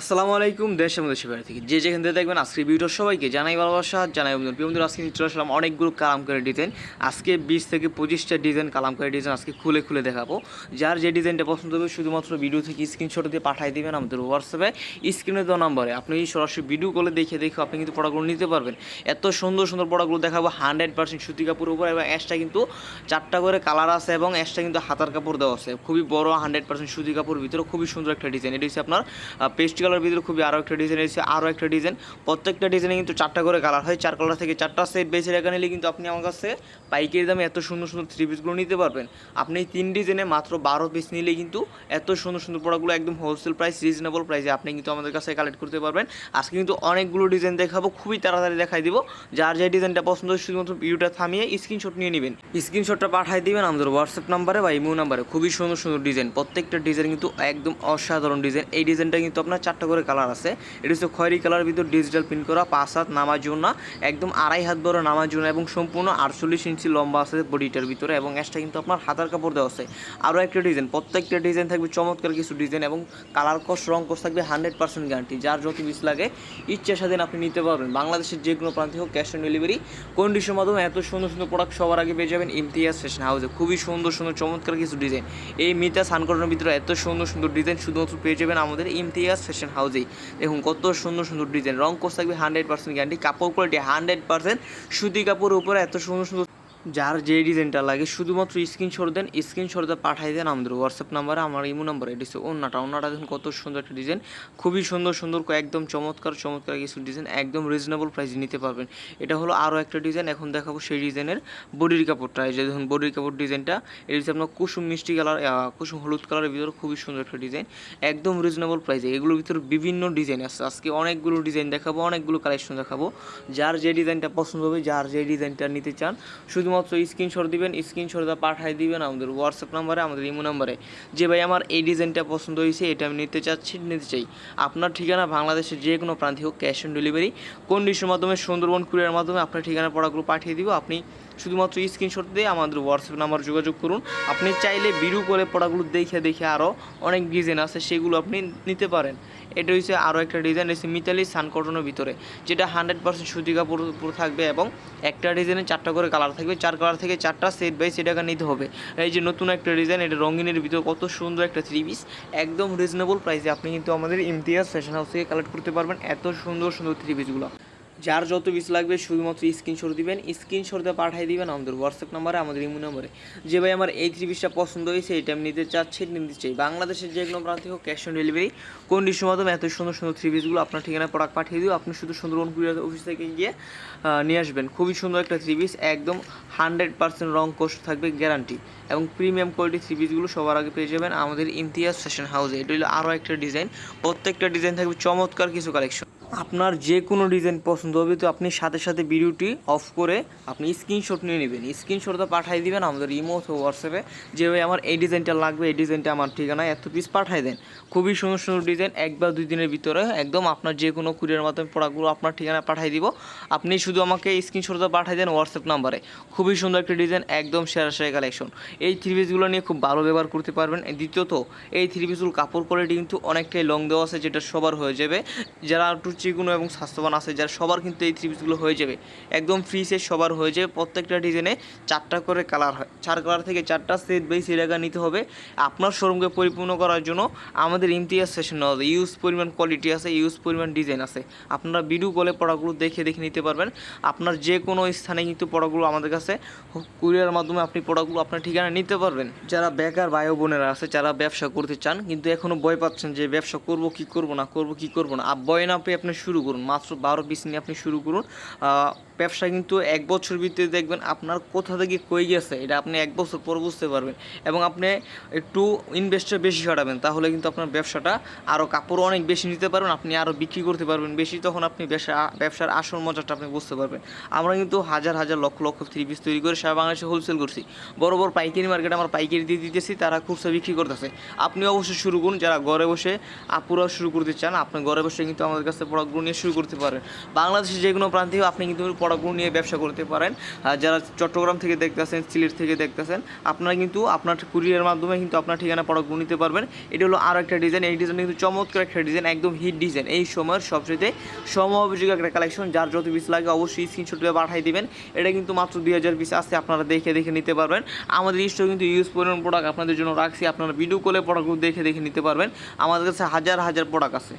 আসসালামু আলাইকুম, দেশ এবং দেশের থেকে যে যেখান থেকে দেখবেন আজকে ভিডিও সবাইকে জানাই ভালোবাসা, জানাই প্রিয় বন্ধুরা, আজকে চলে আসলাম অনেকগুলো কালামকারি ডিজাইন আজকে বিশ থেকে পঁচিশটা ডিজাইন কালামকারি ডিজাইন আজকে খুলে খুলে দেখাবো। যার যে ডিজাইনটা পছন্দ হবে, শুধুমাত্র ভিডিও থেকে স্ক্রিনশট দিয়ে পাঠিয়ে দেবেন আমাদের হোয়াটসঅ্যাপে স্ক্রিনে দেওয়া নম্বরে আপনি সরাসরি ভিডিও কলে দেখে দেখে আপনি কিন্তু প্রোডাক্টগুলো নিতে পারবেন। এত সুন্দর সুন্দর প্রোডাক্টগুলো দেখাবো হান্ড্রেড পার্সেন্ট সুতি কাপড় উপর এবং এক্সট্রা কিন্তু চারটা করে কালার আছে এবং এক্সট্রা কিন্তু হাতার কাপড় দেওয়া আছে। খুবই বড় হান্ড্রেড পার্সেন্ট সুতি কাপড় ভিতরে খুবই সুন্দর একটা ডিজাইন এটা হচ্ছে আপনার পেস্ট কালার ভিতরে খুবই আরও একটা ডিজাইন এসেছে আরও একটা ডিজাইন প্রত্যেকটা ডিজাইনে কিন্তু চারটা করে কালার হয়, চার কালার থেকে চারটা সেট বেছে রেখে নিলে কিন্তু আপনি আমার কাছে পাইকারি দামে এত সুন্দর সুন্দর থ্রি পিসগুলো নিতে পারবেন। আপনি এই তিন ডিজাইনে মাত্র বারো পিস নিলে কিন্তু এত সুন্দর সুন্দর প্রোডাক্টগুলো একদম হোলসেল প্রাইস রিজনেবল প্রাইসে আপনি কিন্তু আমাদের কাছে কালেক্ট করতে পারবেন। আজকে কিন্তু অনেকগুলো ডিজাইন দেখাবো, খুবই তাড়াতাড়ি দেখাই দিব। যার যে ডিজাইনটা পছন্দ হয় শুধুমাত্র ভিডিওটা থামিয়ে স্ক্রিনশট নিয়ে নেবেন। স্ক্রিনশটটা পাঠিয়ে দিবেন আমাদের হোয়াটসঅ্যাপ নাম্বারে বা ইমো নাম্বারে খুবই সুন্দর সুন্দর ডিজাইন প্রত্যেকটা ডিজাইন কিন্তু একদম অসাধারণ ডিজাইন এই ডিজাইনটা কিন্তু আপনার চারটা করে কালার আছে। এটা হচ্ছে খয়েরি কালার ভিতর ডিজিটাল প্রিন্ট করা, পাঁচ হাত নামার জন্য একদম আড়াই হাত বড় নামার জন্য এবং সম্পূর্ণ আটচল্লিশ ইঞ্চি লম্বা আছে বডিটার ভিতরে এবং এক্সট্রা কিন্তু আপনার হাতার কাপড় দেওয়া আছে। আরও একটা ডিজাইন প্রত্যেকটা ডিজাইন থাকবে চমৎকার কিছু ডিজাইন এবং কালার কস রং কস থাকবে হান্ড্রেড পার্সেন্ট গ্যারান্টি যার যত পিস লাগে ইচ্ছা স্বাধীন আপনি নিতে পারবেন। বাংলাদেশের যে কোনো প্রান্তে হোক ক্যাশ অন ডেলিভারি কন্ডিশনের মাধ্যমে এত সুন্দর সুন্দর প্রোডাক্ট সবার আগে পেয়ে যাবেন ইমতিয়াজ ফ্যাশন হাউসে খুবই সুন্দর সুন্দর চমৎকার কিছু ডিজাইন এই মিতা সানকটনের ভিতরে এত সুন্দর সুন্দর ডিজাইন শুধুমাত্র পেয়ে যাবেন আমাদের ইমতিয়াজ ফ্যাশন হাউসেই দেখুন, কত সুন্দর সুন্দর ডিজাইন রং কোর্স থাকবে হান্ড্রেড পার্সেন্ট গ্যারান্টি কাপড় কোয়ালিটি হান্ড্রেড পার্সেন্ট সুতি কাপড়ের উপরে এত সুন্দর সুন্দর যার যে ডিজাইনটা লাগে, শুধুমাত্র স্ক্রিনশট দেন স্ক্রিনশটটা পাঠিয়ে দেন আমাদের হোয়াটসঅ্যাপ নাম্বারে আমার ইমো নাম্বার এটি হচ্ছে অন্যটা অন্যটা দেখুন কত সুন্দর একটা ডিজাইন খুবই সুন্দর সুন্দর, একদম চমৎকার চমৎকার কিছু ডিজাইন একদম রিজনেবল প্রাইসে নিতে পারবেন। এটা হলো আরও একটা ডিজাইন এখন দেখাবো সেই ডিজাইনের বডির কাপড়টা। এই যে দেখুন বডির কাপড় ডিজাইনটা এটি হচ্ছে আপনার কুসুম মিষ্টি কালার কুসুম হলুদ কালারের ভিতরে খুবই সুন্দর একটা ডিজাইন একদম রিজনেবল প্রাইসে এগুলোর ভিতরে বিভিন্ন ডিজাইন আছে। আজকে অনেকগুলো ডিজাইন দেখাবো, অনেকগুলো কালেকশন দেখাবো। যার যে ডিজাইনটা পছন্দ হবে, যার যে ডিজাইনটা নিতে চান শুধুমাত্র স্ক্রিনশট দিবেন স্ক্রিনশটটা পাঠিয়ে দিবেন আমাদের হোয়াটসঅ্যাপ নাম্বারে আমাদের ইমো নাম্বারে যে ভাই আমার এই ডিজাইনটা পছন্দ হয়েছে, এটা আমি নিতে চাচ্ছি, নিতে চাই। আপনার ঠিকানা বাংলাদেশের যে কোনো প্রান্তে হোক ক্যাশ অন ডেলিভারি কন্ডিশনের মাধ্যমে সুন্দরবন কুরিয়ার মাধ্যমে আপনার ঠিকানা পড়াগুলো পাঠিয়ে দিব। আপনি শুধুমাত্র স্ক্রিনশট দিয়ে আমাদের হোয়াটসঅ্যাপ নাম্বার যোগাযোগ করুন। আপনি চাইলে ভিডিও করে পড়াগুলো দেখে দেখে আরও অনেক ডিজাইন আছে, সেগুলো আপনি নিতে পারেন। এটা হচ্ছে আরও একটা ডিজাইন হচ্ছে মিতালি সানকটনের ভিতরে, যেটা হান্ড্রেড পার্সেন্ট সুতি কাপড় থাকবে এবং একটা ডিজাইনে চারটা করে কালার থাকবে, চার কালার থেকে চারটা সেট বাই সেট নিতে হবে। এই যে নতুন একটা ডিজাইন এটা রঙিনের ভিতরে কত সুন্দর একটা থ্রি পিস একদম রিজনেবল প্রাইসে আপনি কিন্তু আমাদের ইমতিয়াজ ফ্যাশন হাউস থেকে কালেক্ট করতে পারবেন এত সুন্দর সুন্দর থ্রি পিসগুলো যার যত পিস লাগবে শুধুমাত্র স্ক্রিনশট দিবেন স্ক্রিনশট পাঠিয়ে দিবেন আমাদের হোয়াটসঅ্যাপ নাম্বারে আমাদের ইমো নাম্বারে যে ভাই আমার এই থ্রি পিসটা পছন্দ হয়েছে, এটা আমি নিতে চাচ্ছি, নিতে চাই। বাংলাদেশের যে কোনো প্রান্তে হোক ক্যাশ অন ডেলিভারি কন্ডিশন মাধ্যমে এত সুন্দর সুন্দর থ্রি পিসগুলো আপনার ঠিকানায় প্রোডাক্ট পাঠিয়ে দিও। আপনি শুধু সুন্দরবন কুরিয়ার অফিস থেকে গিয়ে নিয়ে আসবেন। খুবই সুন্দর একটা থ্রি পিস একদম হান্ড্রেড পার্সেন্ট রং কোস্ট থাকবে গ্যারান্টি এবং প্রিমিয়াম কোয়ালিটি থ্রি পিসগুলো সবার আগে পেয়ে যাবেন আমাদের ইমতিয়াজ ফ্যাশন হাউসে এটা হলো আরও একটা ডিজাইন প্রত্যেকটা ডিজাইন থাকবে চমৎকার কিছু কালেকশন আপনার যে কোনো ডিজাইন পছন্দ হবে, তো আপনি সাথে সাথে ভিডিওটি অফ করে আপনি স্ক্রিনশট নিয়ে নেবেন। স্ক্রিনশটটা পাঠিয়ে দিবেন আমাদের ইমো অথবা হোয়াটসঅ্যাপে যে ভাই আমার এই ডিজাইনটা লাগবে, এই ডিজাইনটা আমার ঠিকানায় এত পিস পাঠিয়ে দেন। খুবই সুন্দর সুন্দর ডিজাইন এক বা দুই দিনের ভিতরে একদম আপনার যে কোনো কুরিয়ার মাধ্যমে প্রোডাক্টগুলো আপনার ঠিকানায় পাঠিয়ে দিব। আপনি শুধু আমাকে স্ক্রিনশটটা পাঠিয়ে দেন হোয়াটসঅ্যাপ নাম্বারে খুবই সুন্দর একটা ডিজাইন একদম সেরা সেরা কালেকশন এই থ্রি পিসগুলো নিয়ে খুব ভালো ব্যবহার করতে পারবেন। দ্বিতীয়ত, এই থ্রি পিসগুলো কাপড় কোয়ালিটি কিন্তু অনেকটাই লং দেওয়া আছে, যেটা সবার হয়ে যাবে। যারা একটু চিকুনো এবং স্বাস্থ্যবান আছে, যার সবার কিন্তু এই থ্রি পিসগুলো হয়ে যাবে। একদম ফ্রি সেট সবার হয়ে যাবে। প্রত্যেকটা ডিজাইনে চারটা করে কালার হয়। চার কালার থেকে চারটা সেট বাই সেটাকা নিতে হবে। আপনার শোরুমকে পরিপূর্ণ করার জন্য আমাদের ইমতিয়াজ সেশন হবে। ইউজ পরিমাণ কোয়ালিটি আছে ইউজ পরিমাণ ডিজাইন আছে। আপনারা ভিডিও কলে পড়াগুলো দেখে দেখে নিতে পারবেন। আপনার যে কোনো স্থানে কিন্তু পড়াগুলো আমাদের কাছে কুরিয়ার মাধ্যমে আপনি পড়াগুলো আপনার ঠিকানা নিতে পারবেন। যারা বেকার ভাই বোনেরা আছে, যারা ব্যবসা করতে চান, কিন্তু এখনও ভয় পাচ্ছেন যে ব্যবসা করব কি করব না, করব কি করব না। আর ভয় না পেয়ে আপনি শুরু করুন। মাত্র বারো পিস নিয়ে আপনি শুরু করুন। ব্যবসা কিন্তু এক বছর ভিতরে দেখবেন আপনার কোথা থেকে কই গেছে, এটা আপনি এক বছর পর বুঝতে পারবেন। এবং আপনি একটু ইনভেস্টটা বেশি খাটাবেন তাহলে কিন্তু আপনার ব্যবসাটা আরও কাপড় অনেক বেশি নিতে পারবেন, আপনি আরও বিক্রি করতে পারবেন, বেশি তখন আপনি ব্যবসা, ব্যবসার আসল মজাটা আপনি বুঝতে পারবেন। আমরা কিন্তু হাজার হাজার লক্ষ লক্ষ থ্রি পিস তৈরি করে সারা বাংলাদেশে হোলসেল করছি। বড় বড় পাইকারি মার্কেটে আমরা পাইকারি দিয়ে দিতেছি, তারা খুচরা বিক্রি করতেছে। আপনি অবশ্যই শুরু করুন, যারা ঘরে বসে আপুরাও শুরু করতে চান, আপনি ঘরে বসে কিন্তু আমাদের কাছে প্রোডাক্টগুলো নিয়ে শুরু করতে পারেন। বাংলাদেশের যে কোনো প্রান্তে হোক আপনি কিন্তু প্রোডাক্টগুলো নিয়ে ব্যবসা করতে পারেন। যারা চট্টগ্রাম থেকে দেখতেছেন, সিলেট থেকে দেখতেছেন, আপনারা কিন্তু আপনার কুরিয়ার মাধ্যমে কিন্তু আপনার ঠিকানা প্রোডাক্টগুলো নিতে পারবেন। এটা হলো আর একটা ডিজাইন এই ডিজাইন কিন্তু চমৎকার একটা ডিজাইন একদম হিট ডিজাইন এই সময়ের সবচেয়ে সময়োপযোগী একটা কালেকশন যার যত পিস লাগে অবশ্যই স্ক্রিনশট দিয়ে পাঠিয়ে দিবেন। এটা কিন্তু মাত্র দুই হাজার পিস আছে, আপনারা দেখে দেখে নিতে পারবেন। আমাদের স্টোর কিন্তু ইউজ পরিমাণ প্রোডাক্ট আপনাদের জন্য রাখছি, আপনারা ভিডিও কলে প্রোডাক্টগুলো দেখে দেখে নিতে পারবেন। আমাদের কাছে হাজার হাজার প্রোডাক্ট আছে।